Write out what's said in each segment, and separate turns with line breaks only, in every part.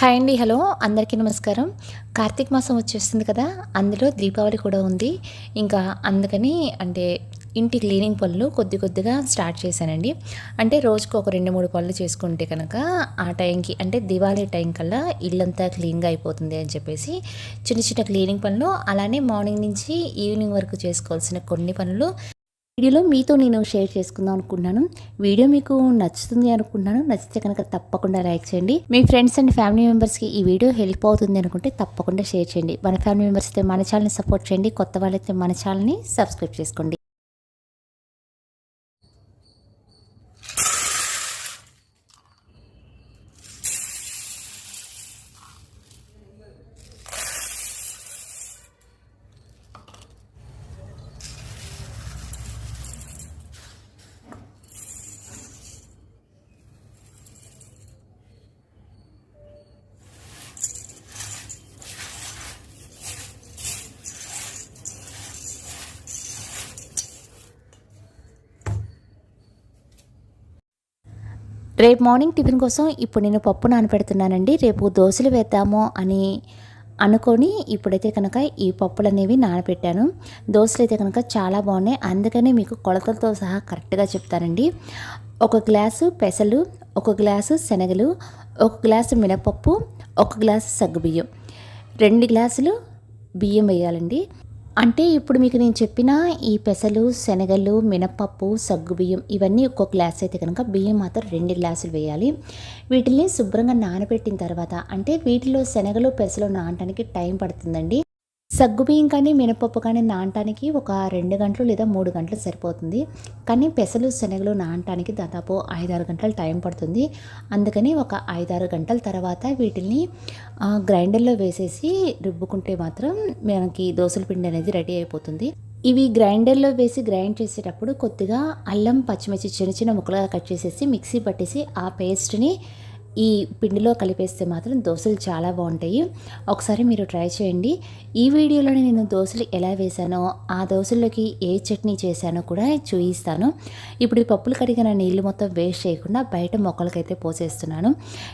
Hi అండి hello. అందరికీ నమస్కారం. కార్తీక మాసం వచ్చేస్తుంది కదా అందులో దీపావళి కూడా ఉంది. ఇంకా అందుకని అంటే ఇంటి క్లీనింగ్ పనులు కొద్ది కొద్దిగా స్టార్ట్ చేశానండి. అంటే రోజుకు ఒక రెండు మూడు పనులు చేసుకుంటే కనుక ఆ టైంకి అంటే దివాళీ టైం కల్లా ఇల్లంతా క్లీన్గా అయిపోతుంది అని చెప్పేసి చిన్న చిన్న క్లీనింగ్ పనులు అలానే మార్నింగ్ నుంచి ఈవినింగ్ వరకు చేసుకోవాల్సిన కొన్ని పనులు వీడియోలో మీతో నేను షేర్ చేసుకుందాం అనుకున్నాను వీడియో మీకు నచ్చుతుంది అనుకున్నాను నచ్చితే కనుక తప్పకుండా లైక్ చేయండి. మీ ఫ్రెండ్స్ అండ్ ఫ్యామిలీ మెంబర్స్కి ఈ వీడియో హెల్ప్ అవుతుంది అనుకుంటే తప్పకుండా షేర్ చేయండి. మన ఫ్యామిలీ మెంబర్స్ అయితే మన ఛానల్ని సపోర్ట్ చేయండి. కొత్త వాళ్ళైతే మన ఛానల్ని సబ్స్క్రైబ్ చేసుకోండి. రేపు మార్నింగ్ టిఫిన్ కోసం ఇప్పుడు నేను పప్పు నానపెడుతున్నానండి రేపు దోశలు వేద్దాము అని అనుకొని ఇప్పుడైతే కనుక ఈ పప్పులు అనేవి నానబెట్టాను. దోశలు అయితే కనుక చాలా బాగున్నాయి. అందుకనే మీకు కొలతలతో సహా కరెక్ట్గా చెప్తానండి. ఒక గ్లాసు పెసలు ఒక గ్లాసు శనగలు ఒక గ్లాసు మినపప్పు ఒక గ్లాసు సగ్గుబియ్యం. రెండు గ్లాసులు బియ్యం వేయాలండి. అంటే ఇప్పుడు మీకు నేను చెప్పిన ఈ పెసలు శనగలు మినపప్పు సగ్గుబియ్యం ఇవన్నీ ఒక్కొక్క గ్లాస్ అయితే కనుక బియ్యం మాత్రం రెండు గ్లాసులు వేయాలి. వీటిని శుభ్రంగా నానబెట్టిన తర్వాత అంటే వీటిలో శనగలు పెసలు నానడానికి టైం పడుతుందండి. సగ్గుబియ్యం కానీ మినపప్పు కానీ నానటానికి ఒక రెండు గంటలు లేదా మూడు గంటలు సరిపోతుంది. కానీ పెసలు శనగలు నానటానికి దాదాపు ఐదారు గంటలు టైం పడుతుంది. అందుకని ఒక ఐదారు గంటల తర్వాత వీటిని గ్రైండర్లో వేసేసి రుబ్బుకుంటే మాత్రం మనకి దోశల పిండి అనేది రెడీ అయిపోతుంది. ఇవి గ్రైండర్లో వేసి గ్రైండ్ చేసేటప్పుడు కొద్దిగా అల్లం పచ్చిమిర్చి చిన్న చిన్న ముక్కలుగా కట్ చేసేసి మిక్సీ పట్టేసి ఆ పేస్ట్ని ఈ పిండిలో కలిపేస్తే మాత్రం దోశలు చాలా బాగుంటాయి. ఒకసారి మీరు ట్రై చేయండి. ఈ వీడియోలోనే నేను దోశలు ఎలా వేశానో ఆ దోశల్లోకి ఏ చట్నీ చేశానో కూడా చూపిస్తాను. ఇప్పుడు ఈ పప్పులు కడిగిన నీళ్ళు మొత్తం వేస్ట్ చేయకుండా బయట మొక్కలకైతే పోసేస్తున్నాను.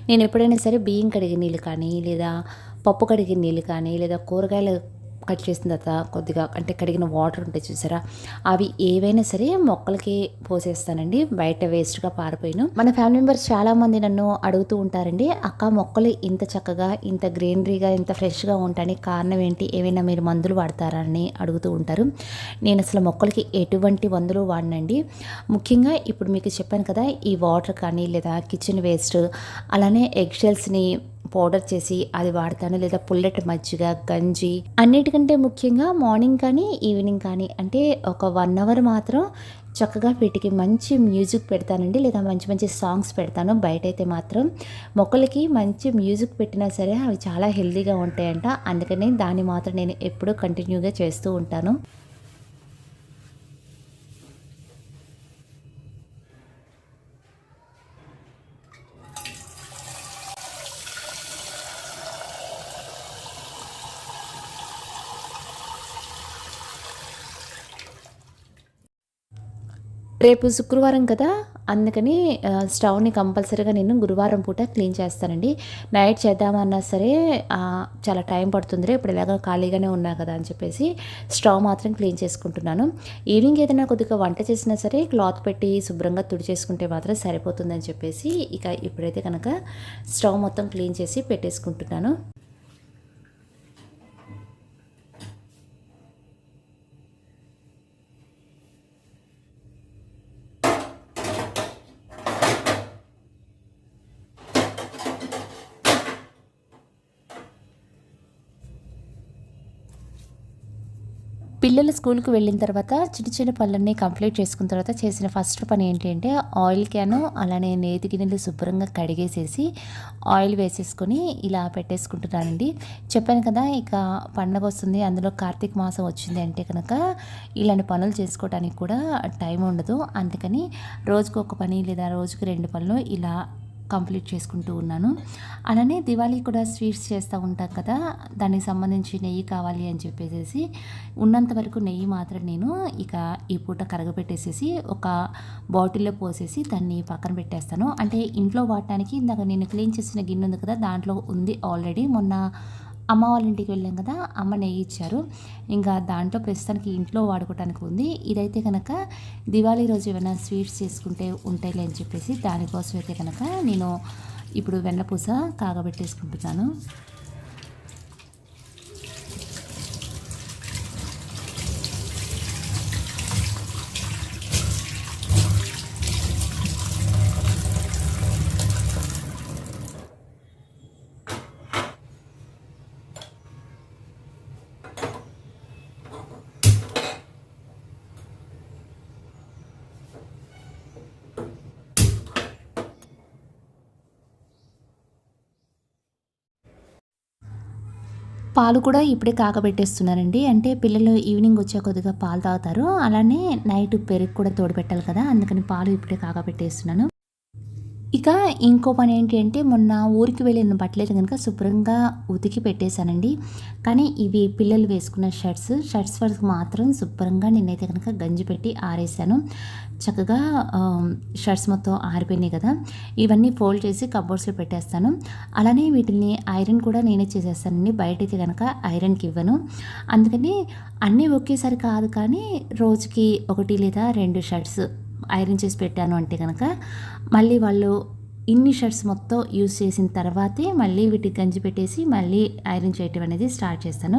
నేను ఎప్పుడైనా సరే బియ్యం కడిగిన నీళ్ళు కానీ లేదా పప్పు కడిగిన నీళ్ళు కానీ లేదా కూరగాయలు కట్ చేసిన తర్వాత కొద్దిగా అంటే కడిగిన వాటర్ ఉంటాయి చూసారా అవి ఏవైనా సరే మొక్కలకి పోసేస్తానండి బయట వేస్ట్గా పారిపోయాను. మన ఫ్యామిలీ మెంబర్స్ చాలామంది నన్ను అడుగుతూ ఉంటారండి అక్క మొక్కలు ఇంత చక్కగా ఇంత గ్రీనరీగా ఇంత ఫ్రెష్గా ఉంటాయని కారణం ఏంటి? ఏమైనా మీరు మందులు వాడతారా? అని అడుగుతూ ఉంటారు. నేను అసలు మొక్కలకి ఎటువంటి మందులు వాడినండి. ముఖ్యంగా ఇప్పుడు మీకు చెప్పాను కదా ఈ వాటర్ కానీ లేదా కిచెన్ వేస్ట్ అలానే ఎగ్ షెల్స్ని పౌడర్ చేసి అది వాడతాను. లేదా పుల్లటి మజ్జిగ గంజి అన్నిటికంటే ముఖ్యంగా మార్నింగ్ కానీ ఈవినింగ్ కానీ అంటే ఒక వన్ అవర్ మాత్రం చక్కగా వీటికి మంచి మ్యూజిక్ పెడతానండి. లేదా మంచి మంచి సాంగ్స్ పెడతాను. బయట అయితే మాత్రం మొక్కలకి మంచి మ్యూజిక్ పెట్టినా సరే అవి చాలా హెల్దీగా ఉంటాయంట. అందుకని దాన్ని మాత్రం నేను ఎప్పుడూ కంటిన్యూగా చేస్తూ ఉంటాను. రేపు శుక్రవారం కదా? అందుకని స్టవ్ని కంపల్సరీగా నేను గురువారం పూట క్లీన్ చేస్తానండి. నైట్ చేద్దామన్నా సరే చాలా టైం పడుతుంది. ఇప్పుడు ఎలాగో ఖాళీగానే ఉన్నా కదా అని చెప్పేసి స్టవ్ మాత్రం క్లీన్ చేసుకుంటున్నాను. ఈవినింగ్ ఏదైనా కొద్దిగా వంట చేసినా సరే క్లాత్ పెట్టి శుభ్రంగా తుడి చేసుకుంటే మాత్రం సరిపోతుందని చెప్పేసి ఇక ఇప్పుడైతే కనుక స్టవ్ మొత్తం క్లీన్ చేసి పెట్టేసుకుంటున్నాను. పిల్లలు స్కూల్కి వెళ్ళిన తర్వాత చిన్న చిన్న పనులన్నీ కంప్లీట్ చేసుకున్న తర్వాత చేసిన ఫస్ట్ పని ఏంటంటే ఆయిల్ క్యాను అలానే నేతి గిన్నెలు శుభ్రంగా కడిగేసేసి ఆయిల్ వేసేసుకొని ఇలా పెట్టేసుకుంటున్నానండి. చెప్పాను కదా ఇక పండగ వస్తుంది అందులో కార్తీక మాసం వచ్చింది అంటే కనుక ఇలాంటి పనులు చేసుకోవడానికి కూడా టైం ఉండదు. అందుకని రోజుకు ఒక పని లేదా రోజుకు రెండు పనులు ఇలా కంప్లీట్ చేసుకుంటూ ఉన్నాను. అలానే దివాళీ కూడా స్వీట్స్ చేస్తూ ఉంటాం కదా దానికి సంబంధించి నెయ్యి కావాలి అని చెప్పేసి ఉన్నంత వరకు నెయ్యి మాత్రం నేను ఇక ఈ పూట కరగబెట్టేసేసి ఒక బాటిల్లో పోసేసి దాన్ని పక్కన పెట్టేస్తాను. అంటే ఇంట్లో వాడటానికి ఇందాక నేను క్లీన్ చేసిన గిన్నె ఉంది కదా దాంట్లో ఉంది ఆల్రెడీ మొన్న అమ్మ వాళ్ళ ఇంటికి వెళ్ళాం కదా అమ్మ నెయ్యి ఇచ్చారు. ఇంకా దాంట్లో ప్రస్తుతానికి ఇంట్లో వాడుకోవడానికి ఉంది. ఇదైతే కనుక దివాళీ రోజు ఏమైనా స్వీట్స్ చేసుకుంటే ఉంటాయిలే అని చెప్పేసి దానికోసం అయితే కనుక నేను ఇప్పుడు వెన్నపూస కాగబెట్టేసుకుంటున్నాను పాలు కూడా ఇప్పుడే కాగబెట్టేస్తున్నానండి అంటే పిల్లలు ఈవినింగ్ వచ్చే కొద్దిగా పాలు తాగుతారు. అలానే నైట్ పెరుగు కూడా తోడు పెట్టాలి కదా. అందుకని పాలు ఇప్పుడే కాగబెట్టేస్తున్నాను. ఇక ఇంకో పని ఏంటి అంటే మొన్న ఊరికి వెళ్ళిన బట్టలేదు కనుక శుభ్రంగా ఉతికి పెట్టేశానండి. కానీ ఇవి పిల్లలు వేసుకున్న షర్ట్స్ షర్ట్స్ వరకు మాత్రం శుభ్రంగా నేనైతే కనుక గంజి పెట్టి ఆరేసాను చక్కగా షర్ట్స్ మొత్తం ఆరిపోయినాయి కదా. ఇవన్నీ ఫోల్డ్ చేసి కబోర్డ్స్లో పెట్టేస్తాను. అలానే వీటిని ఐరన్ కూడా నేనే చేసేస్తానండి. బయటైతే కనుక ఐరన్కి ఇవ్వను. అందుకని అన్నీ ఒకేసారి కాదు కానీ రోజుకి ఒకటి లేదా రెండు షర్ట్స్ ఐరన్ చేసి పెట్టాను అంటే కనుక మళ్ళీ వాళ్ళు ఇన్ని షర్ట్స్ మొత్తం యూస్ చేసిన తర్వాతే మళ్ళీ వీటికి గంజి పెట్టేసి మళ్ళీ ఐరన్ చేయటం అనేది స్టార్ట్ చేస్తాను.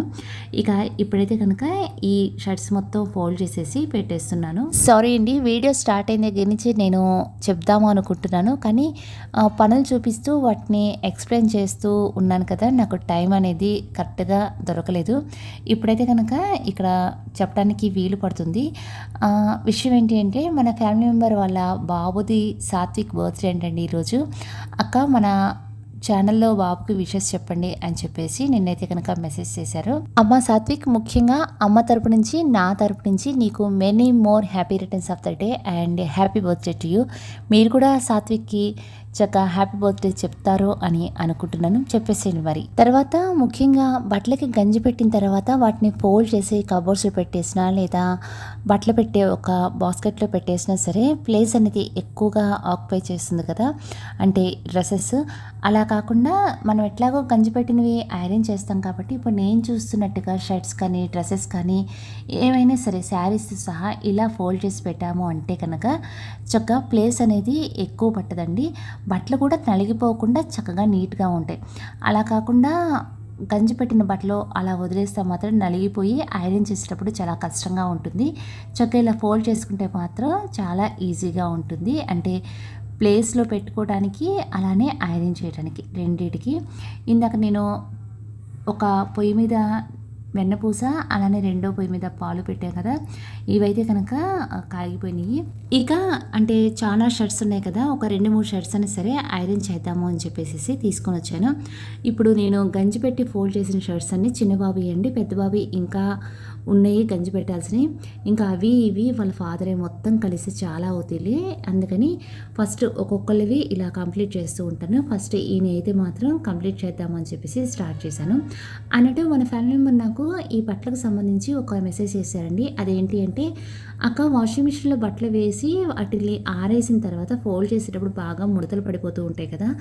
ఇక ఇప్పుడైతే కనుక ఈ షర్ట్స్ మొత్తం ఫోల్డ్ చేసేసి పెట్టేస్తున్నాను. సారీ అండి వీడియో స్టార్ట్ అయిన దగ్గర నుంచి నేను చెప్దాము అనుకుంటున్నాను. కానీ పనులు చూపిస్తూ వాటిని ఎక్స్ప్లెయిన్ చేస్తూ ఉన్నాను కదా నాకు టైం అనేది కరెక్ట్గా దొరకలేదు. ఇప్పుడైతే కనుక ఇక్కడ చెప్పడానికి వీలు పడుతుంది. విషయం ఏంటి అంటే మన ఫ్యామిలీ మెంబర్ వాళ్ళ బాబుది సాత్విక్ బర్త్డే ఏంటండి ఈరోజు. అక్క మన ఛానల్లో బాబుకి విషెస్ చెప్పండి అని చెప్పేసి నిన్నైతే కనుక మెసేజ్ చేశారు. అమ్మ సాత్విక్ ముఖ్యంగా అమ్మ తరపు నుంచి నా తరపు నుంచి నీకు many more happy returns of the day and happy birthday to you మీరు కూడా సాత్విక్కి చక్కగా హ్యాపీ బర్త్డే చెప్తారు అని అనుకుంటున్నాను చెప్పేసేయండి మరి. తర్వాత ముఖ్యంగా బట్టలకి గంజి పెట్టిన తర్వాత వాటిని ఫోల్డ్ చేసి కబోర్డ్స్లో పెట్టేసిన లేదా బట్టలు పెట్టే ఒక బాస్కెట్లో పెట్టేసినా సరే ప్లేస్ అనేది ఎక్కువగా ఆక్యుపై చేస్తుంది కదా. అంటే డ్రెస్సెస్ అలా కాకుండా మనం ఎట్లాగో గంజి పెట్టినవి ఐరన్ చేస్తాం కాబట్టి ఇప్పుడు నేను చూస్తున్నట్టుగా షర్ట్స్ కానీ డ్రెస్సెస్ కానీ ఏమైనా సరే శారీస్ సహా ఇలా ఫోల్డ్ చేసి పెట్టాము అంటే కనుక చక్కగా ప్లేస్ అనేది ఎక్కువ పట్టదండి. బట్టలు కూడా నలిగిపోకుండా చక్కగా నీట్గా ఉంటాయి. అలా కాకుండా గంజి పెట్టిన బట్టలు అలా వదిలేస్తే మాత్రం నలిగిపోయి ఐరన్ చేసేటప్పుడు చాలా కష్టంగా ఉంటుంది. చక్కగా ఇలా ఫోల్డ్ చేసుకుంటే మాత్రం చాలా ఈజీగా ఉంటుంది. అంటే ప్లేస్లో పెట్టుకోవడానికి అలానే ఐరన్ చేయడానికి రెండింటికి. ఇందాక నేను ఒక పొయ్యి మీద వెన్నపూస అలానే రెండో పొయ్యి మీద పాలు పెట్టాం కదా. ఇవైతే కనుక కాగిపోయినాయి. ఇక అంటే చాలా షర్ట్స్ ఉన్నాయి కదా ఒక రెండు మూడు షర్ట్స్ అయినా సరే ఐరన్ చేద్దాము అని చెప్పేసి తీసుకొని వచ్చాను. ఇప్పుడు నేను గంజి పెట్టి ఫోల్డ్ చేసిన షర్ట్స్ అన్ని చిన్న బాబు ఇవ్వండి పెద్ద ఇంకా ఉన్నాయి గంజి పెట్టాల్సినవి. ఇంకా అవి ఇవి వాళ్ళ ఫాదరే మొత్తం కలిసి చాలా అవుతాయి అందుకని ఫస్ట్ ఒక్కొక్కరివి ఇలా కంప్లీట్ చేస్తూ ఉంటాను. ఫస్ట్ ఈయన అయితే మాత్రం కంప్లీట్ చేద్దామని చెప్పేసి స్టార్ట్ చేశాను. అన్నట్టు మన ఫ్యామిలీ మెంబర్ నాకు ఈ బట్టలకు సంబంధించి ఒక మెసేజ్ చేశారండి. అదేంటి అంటే అక్క వాషింగ్ మిషన్లో బట్టలు వేసి వాటిని ఆరేసిన తర్వాత ఫోల్డ్ చేసేటప్పుడు బాగా ముడతలు పడిపోతూ ఉంటాయి కదా.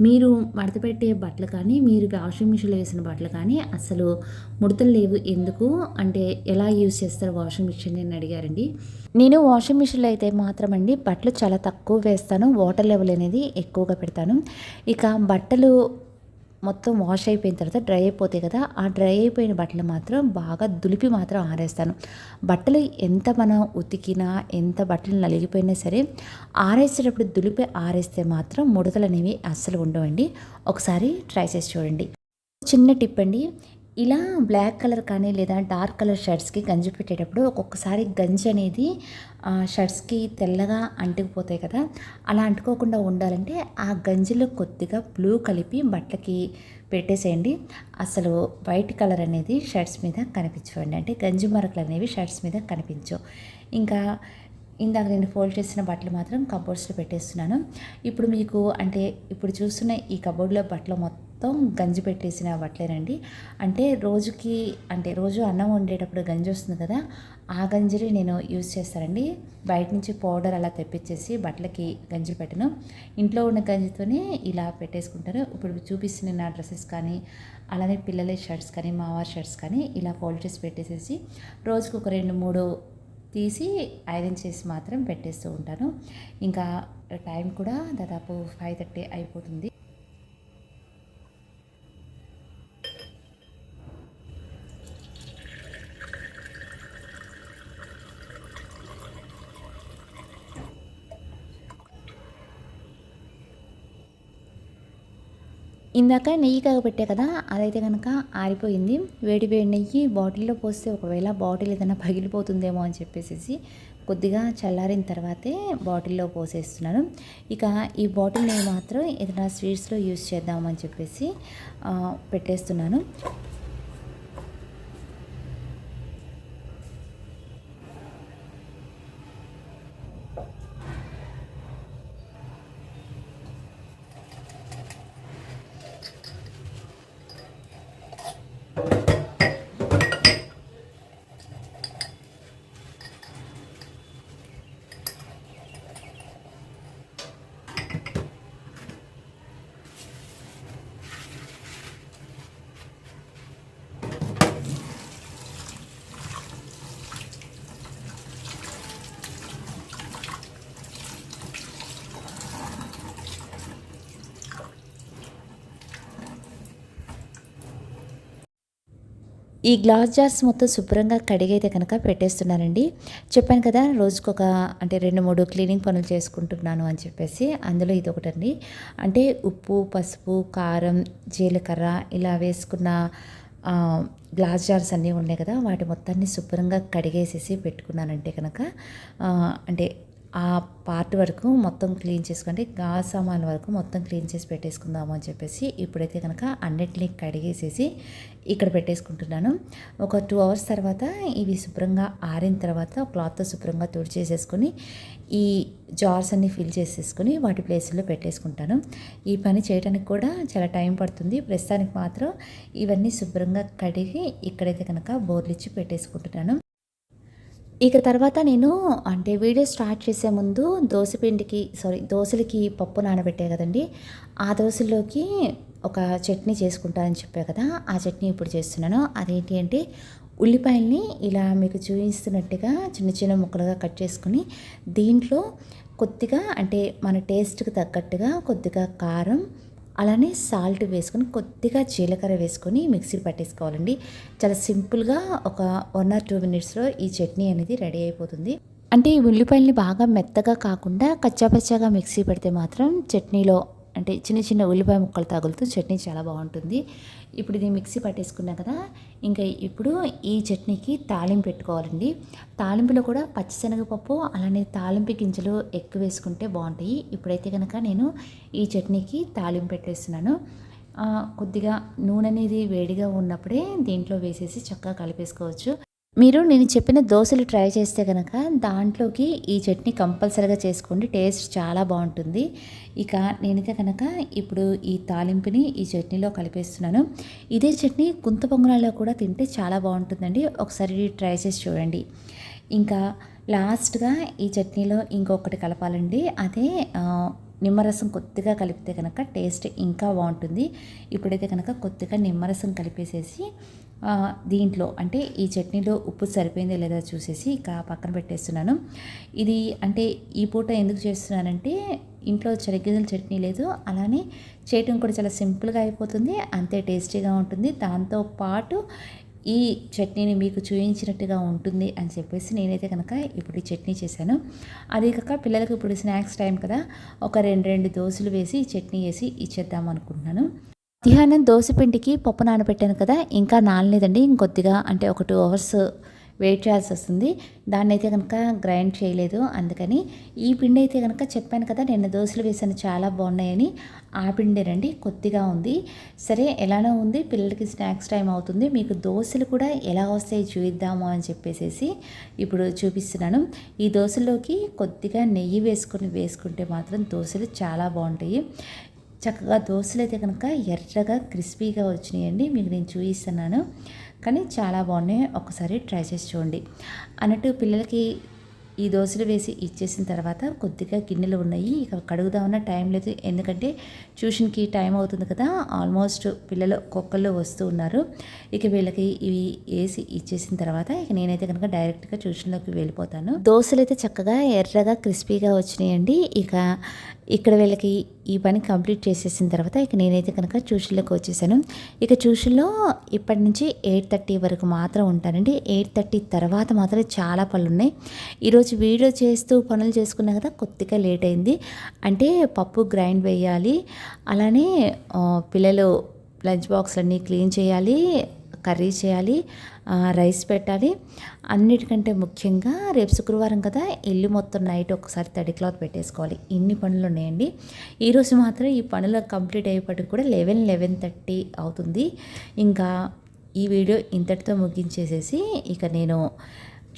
మీరు మడత పెట్టే బట్టలు కానీ మీరు వాషింగ్ మిషన్లో వేసిన బట్టలు కానీ అసలు ముడతలు లేవు. ఎందుకు? అంటే ఎలా యూజ్ చేస్తారు వాషింగ్ మిషన్ అని అడిగారండి. నేను వాషింగ్ మిషన్లో అయితే మాత్రం అండి బట్టలు చాలా తక్కువ వేస్తాను. వాటర్ లెవెల్ అనేది ఎక్కువగా పెడతాను. ఇక బట్టలు మొత్తం వాష్ అయిపోయిన తర్వాత డ్రై అయిపోతాయి కదా ఆ డ్రై అయిపోయిన బట్టలు మాత్రం బాగా దులిపి మాత్రం ఆరేస్తాను. బట్టలు ఎంత మనం ఉతికినా ఎంత బట్టలు నలిగిపోయినా సరే ఆరేసేటప్పుడు దులిపి ఆరేస్తే మాత్రం ముడతలు అనేవి అస్సలు ఉండవండి. ఒకసారి ట్రై చేసి చూడండి. చిన్న టిప్ అండి ఇలా బ్లాక్ కలర్ కానీ లేదా డార్క్ కలర్ షర్ట్స్కి గంజి పెట్టేటప్పుడు ఒక్కొక్కసారి గంజి అనేది షర్ట్స్కి తెల్లగా అంటుకుపోతాయి కదా. అలా అంటుకోకుండా ఉండాలంటే ఆ గంజిలో కొద్దిగా బ్లూ కలిపి బట్టలకి పెట్టేసేయండి. అసలు వైట్ కలర్ అనేది షర్ట్స్ మీద కనిపించవండి. అంటే గంజి మరకలు అనేవి షర్ట్స్ మీద కనిపించవు. ఇంకా ఇందాక నేను ఫోల్డ్ చేసిన బట్టలు మాత్రం కబోర్డ్స్లో పెట్టేస్తున్నాను. ఇప్పుడు మీకు అంటే ఇప్పుడు చూస్తున్న ఈ కబోర్డ్లో బట్టలు మొత్తం గంజి పెట్టేసిన బట్టలేనండి. అంటే రోజుకి అంటే రోజు అన్నం వండేటప్పుడు గంజి వస్తుంది కదా ఆ గంజిని నేను యూజ్ చేస్తానండి. బయట నుంచి పౌడర్ అలా తెప్పించేసి బట్టలకి గంజి పెట్టను. ఇంట్లో ఉన్న గంజితోనే ఇలా పెట్టేసుకుంటాను ఇప్పుడు చూపిస్తున్న నా డ్రెస్సెస్ కానీ అలానే పిల్లల షర్ట్స్ కానీ మావారి షర్ట్స్ కానీ ఇలా ఫోల్డ్ చేసి పెట్టేసేసి రోజుకు ఒక రెండు మూడు తీసి ఐరన్ చేసి మాత్రం పెట్టేస్తూ ఉంటాను. ఇంకా టైం కూడా దాదాపు ఫైవ్ థర్టీ అయిపోతుంది. ఇందాక నెయ్యి కాగబెట్టే కదా అదైతే కనుక ఆరిపోయింది. వేడి వేడి నెయ్యి బాటిల్లో పోస్తే ఒకవేళ బాటిల్ ఏదైనా పగిలిపోతుందేమో అని చెప్పేసి కొద్దిగా చల్లారిన తర్వాతే బాటిల్లో పోసేస్తున్నాను. ఇక ఈ బాటిల్ నెయ్యి మాత్రం ఏదైనా స్వీట్స్లో యూస్ చేద్దామని చెప్పేసి పెట్టేస్తున్నాను. ఈ గ్లాస్ జార్స్ మొత్తం శుభ్రంగా కడిగైతే కనుక పెట్టేస్తున్నానండి. చెప్పాను కదా రోజుకొక అంటే రెండు మూడు క్లీనింగ్ పనులు చేసుకుంటున్నాను అని చెప్పేసి అందులో ఇది ఒకటండి అంటే ఉప్పు పసుపు కారం జీలకర్ర ఇలా వేసుకున్న గ్లాస్ జార్స్ అన్నీ ఉన్నాయి కదా వాటి మొత్తాన్ని శుభ్రంగా కడిగేసేసి పెట్టుకున్నానంటే కనుక అంటే ఆ పార్ట్ వరకు మొత్తం క్లీన్ చేసుకుంటే గా సామాన్ వరకు మొత్తం క్లీన్ చేసి పెట్టేసుకుందాము అని చెప్పేసి ఇప్పుడైతే కనుక అన్నిటినీ కడిగేసేసి ఇక్కడ పెట్టేసుకుంటున్నాను. ఒక టూ అవర్స్ తర్వాత ఇవి శుభ్రంగా ఆరిన తర్వాత క్లాత్తో శుభ్రంగా తుడిచేసేసుకొని ఈ జార్స్ అన్ని ఫిల్ చేసేసుకొని వాటి ప్లేసుల్లో పెట్టేసుకుంటాను. ఈ పని చేయడానికి కూడా చాలా టైం పడుతుంది. ప్రస్తుతానికి మాత్రం ఇవన్నీ శుభ్రంగా కడిగి ఇక్కడైతే కనుక బోర్లిచ్చి పెట్టేసుకుంటున్నాను. ఇక తర్వాత నేను అంటే వీడియో స్టార్ట్ చేసే ముందు దోశపిండికి సారీ దోశలకి పప్పు నానబెట్టే కదండి. ఆ దోశల్లోకి ఒక చట్నీ చేసుకుంటానని చెప్పా కదా ఆ చట్నీ ఇప్పుడు చేస్తున్నాను. అదేంటి అంటే ఉల్లిపాయల్ని ఇలా మీకు చూపిస్తున్నట్టుగా చిన్న చిన్న ముక్కలుగా కట్ చేసుకుని దీంట్లో కొద్దిగా అంటే మన టేస్ట్కి తగ్గట్టుగా కొద్దిగా కారం అలానే సాల్ట్ వేసుకొని కొద్దిగా జీలకర్ర వేసుకొని మిక్సీ పట్టేసుకోవాలండి. చాలా సింపుల్గా ఒక వన్ ఆర్ టూ మినిట్స్లో ఈ చట్నీ అనేది రెడీ అయిపోతుంది. అంటే ఈ ఉల్లిపాయల్ని బాగా మెత్తగా కాకుండా కచ్చాపచ్చాగా మిక్సీ పెడితే మాత్రం చట్నీలో అంటే చిన్న చిన్న ఉల్లిపాయ ముక్కలు తగులుతూ చట్నీ చాలా బాగుంటుంది. ఇప్పుడు ఇది మిక్సీ పట్టేసుకున్నా కదా ఇంకా ఇప్పుడు ఈ చట్నీకి తాలింపు పెట్టుకోవాలండి. తాలింపులో కూడా పచ్చిశనగపప్పు అలానే తాలింపు గింజలు ఎక్కువ వేసుకుంటే బాగుంటాయి. ఇప్పుడైతే కనుక నేను ఈ చట్నీకి తాలింపు పెట్టేస్తున్నాను. కొద్దిగా నూనె అనేది వేడిగా ఉన్నప్పుడే దీంట్లో వేసేసి చక్కగా కలిపేసుకోవచ్చు. మీరు నేను చెప్పిన దోశలు ట్రై చేస్తే కనుక దాంట్లోకి ఈ చట్నీ కంపల్సరీగా చేసుకోండి. టేస్ట్ చాలా బాగుంటుంది. ఇక నేనైతే కనుక ఇప్పుడు ఈ తాలింపుని ఈ చట్నీలో కలిపేస్తున్నాను. ఇదే చట్నీ గుంత పొంగనాల్లో కూడా తింటే చాలా బాగుంటుందండి. ఒకసారి ట్రై చేసి చూడండి. ఇంకా లాస్ట్గా ఈ చట్నీలో ఇంకొకటి కలపాలండి. అదే నిమ్మరసం కొద్దిగా కలిపితే కనుక టేస్ట్ ఇంకా బాగుంటుంది. ఇప్పుడైతే కనుక కొద్దిగా నిమ్మరసం కలిపేసేసి దీంట్లో అంటే ఈ చట్నీలో ఉప్పు సరిపోయిందో లేదో చూసేసి ఇక పక్కన పెట్టేస్తున్నాను. ఇది అంటే ఈ పూట ఎందుకు చేస్తున్నానంటే ఇంట్లో చెరగిజల చట్నీ లేదు అలానే చేయటం కూడా చాలా సింపుల్గా అయిపోతుంది అంతే టేస్టీగా ఉంటుంది. దాంతో పాటు ఈ చట్నీని మీకు చూపించినట్టుగా ఉంటుంది అని చెప్పేసి నేనైతే కనుక ఇప్పుడు ఈ చట్నీ చేశాను. అదే కాక పిల్లలకు ఇప్పుడు స్నాక్స్ టైం కదా ఒక రెండు రెండు దోశలు వేసి చట్నీ వేసి ఇచ్చేద్దాం అనుకుంటున్నాను. మధ్యాహ్నం దోశ పిండికి పప్పు నానబెట్టాను కదా ఇంకా నానలేదండి. ఇంకొద్దిగా అంటే ఒక టూ అవర్స్ వెయిట్ చేయాల్సి వస్తుంది. దాన్ని అయితే కనుక గ్రైండ్ చేయలేదు. అందుకని ఈ పిండి అయితే కనుక చెప్పాను కదా నిన్న దోశలు వేసాను చాలా బాగున్నాయని. ఆ పిండేనండి కొద్దిగా ఉంది. సరే ఎలానో ఉంది. పిల్లలకి స్నాక్స్ టైం అవుతుంది. మీకు దోశలు కూడా ఎలా వస్తాయి చూద్దాము అని చెప్పేసి ఇప్పుడు చూపిస్తున్నాను. ఈ దోశలోకి కొద్దిగా నెయ్యి వేసుకొని వేసుకుంటే మాత్రం దోశలు చాలా బాగుంటాయి. చక్కగా దోశలు అయితే కనుక ఎర్రగా క్రిస్పీగా వచ్చినాయండి. మీకు నేను చూపిస్తున్నాను. కానీ చాలా బాగున్నాయి. ఒకసారి ట్రై చేసి చూడండి. అన్నట్టు పిల్లలకి ఈ దోశలు వేసి ఇచ్చేసిన తర్వాత కొద్దిగా గిన్నెలు ఉన్నాయి. ఇక కడుగుదామన్న టైం లేదు. ఎందుకంటే ట్యూషన్కి టైం అవుతుంది కదా. ఆల్మోస్ట్ పిల్లలు కుక్కలు వస్తూ ఉన్నారు. ఇక వీళ్ళకి ఇవి వేసి ఇచ్చేసిన తర్వాత ఇక నేనైతే కనుక డైరెక్ట్గా ట్యూషన్లోకి వెళ్ళిపోతాను. దోశలు అయితే చక్కగా ఎర్రగా క్రిస్పీగా వచ్చినాయండి. ఇక ఇక్కడ వీళ్ళకి ఈ పని కంప్లీట్ చేసేసిన తర్వాత ఇక నేనైతే కనుక ట్యూషన్లోకి వచ్చేసాను. ఇక ట్యూషన్లో ఇప్పటి నుంచి ఎయిట్ థర్టీ వరకు మాత్రం ఉంటానండి. ఎయిట్ థర్టీ తర్వాత మాత్రం చాలా పనులు ఉన్నాయి. ఈరోజు వీడియో చేస్తూ పనులు చేసుకున్నా కదా కొద్దిగా లేట్ అయింది. అంటే పప్పు గ్రైండ్ వేయాలి అలానే పిల్లలు లంచ్ బాక్స్లన్నీ క్లీన్ చేయాలి కర్రీ చేయాలి రైస్ పెట్టాలి. అన్నిటికంటే ముఖ్యంగా రేపు శుక్రవారం కదా ఇల్లు మొత్తం నైట్ ఒకసారి తడి క్లాత్ పెట్టేసుకోవాలి. ఇన్ని పనులు ఉన్నాయండి. ఈరోజు మాత్రం ఈ పనులు కంప్లీట్ అయ్యేపటికి కూడా లెవెన్ లెవెన్ థర్టీ అవుతుంది. ఇంకా ఈ వీడియో ఇంతటితో ముగించేసేసి ఇక నేను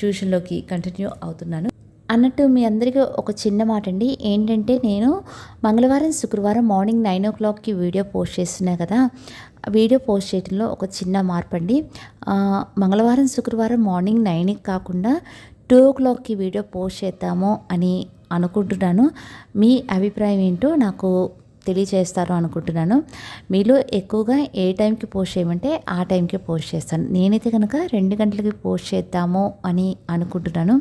ట్యూషన్లోకి కంటిన్యూ అవుతున్నాను. అన్నట్టు మీ అందరికీ ఒక చిన్న మాట అండి ఏంటంటే నేను మంగళవారం శుక్రవారం మార్నింగ్ నైన్ ఓ క్లాక్కి వీడియో పోస్ట్ చేస్తున్నా కదా. వీడియో పోస్ట్ చేయడంలో ఒక చిన్న మార్పు అండి మంగళవారం శుక్రవారం మార్నింగ్ నైన్కి కాకుండా టూ ఓ క్లాక్కి వీడియో పోస్ట్ చేద్దాము అని అనుకుంటున్నాను. మీ అభిప్రాయం ఏంటో నాకు తెలియజేస్తారు అనుకుంటున్నాను. మీలో ఎక్కువగా ఏ టైంకి పోస్ట్ చేయమంటే ఆ టైంకి పోస్ట్ చేస్తాను. నేనైతే కనుక రెండు గంటలకి పోస్ట్ చేద్దాము అని అనుకుంటున్నాను.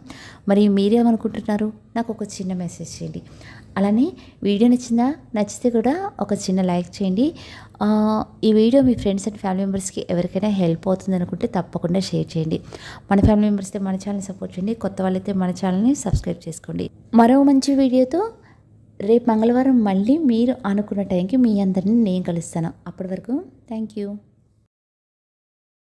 మరి మీరేమనుకుంటున్నారు? నాకు ఒక చిన్న మెసేజ్ చేయండి. అలానే వీడియో నచ్చిందా? నచ్చితే కూడా ఒక చిన్న లైక్ చేయండి. ఈ వీడియో మీ ఫ్రెండ్స్ అండ్ ఫ్యామిలీ మెంబర్స్కి ఎవరికైనా హెల్ప్ అవుతుంది అనుకుంటే తప్పకుండా షేర్ చేయండి. మన ఫ్యామిలీ మెంబర్స్ అయితే మన ఛానల్ని సపోర్ట్ చేయండి. కొత్త వాళ్ళైతే మన ఛానల్ని సబ్స్క్రైబ్ చేసుకోండి. మరో మంచి వీడియోతో రేపు మంగళవారం మళ్ళీ మీరు అనుకున్న టైంకి మీ అందరిని నేను కలుస్తాను. అప్పటి వరకు థ్యాంక్ యూ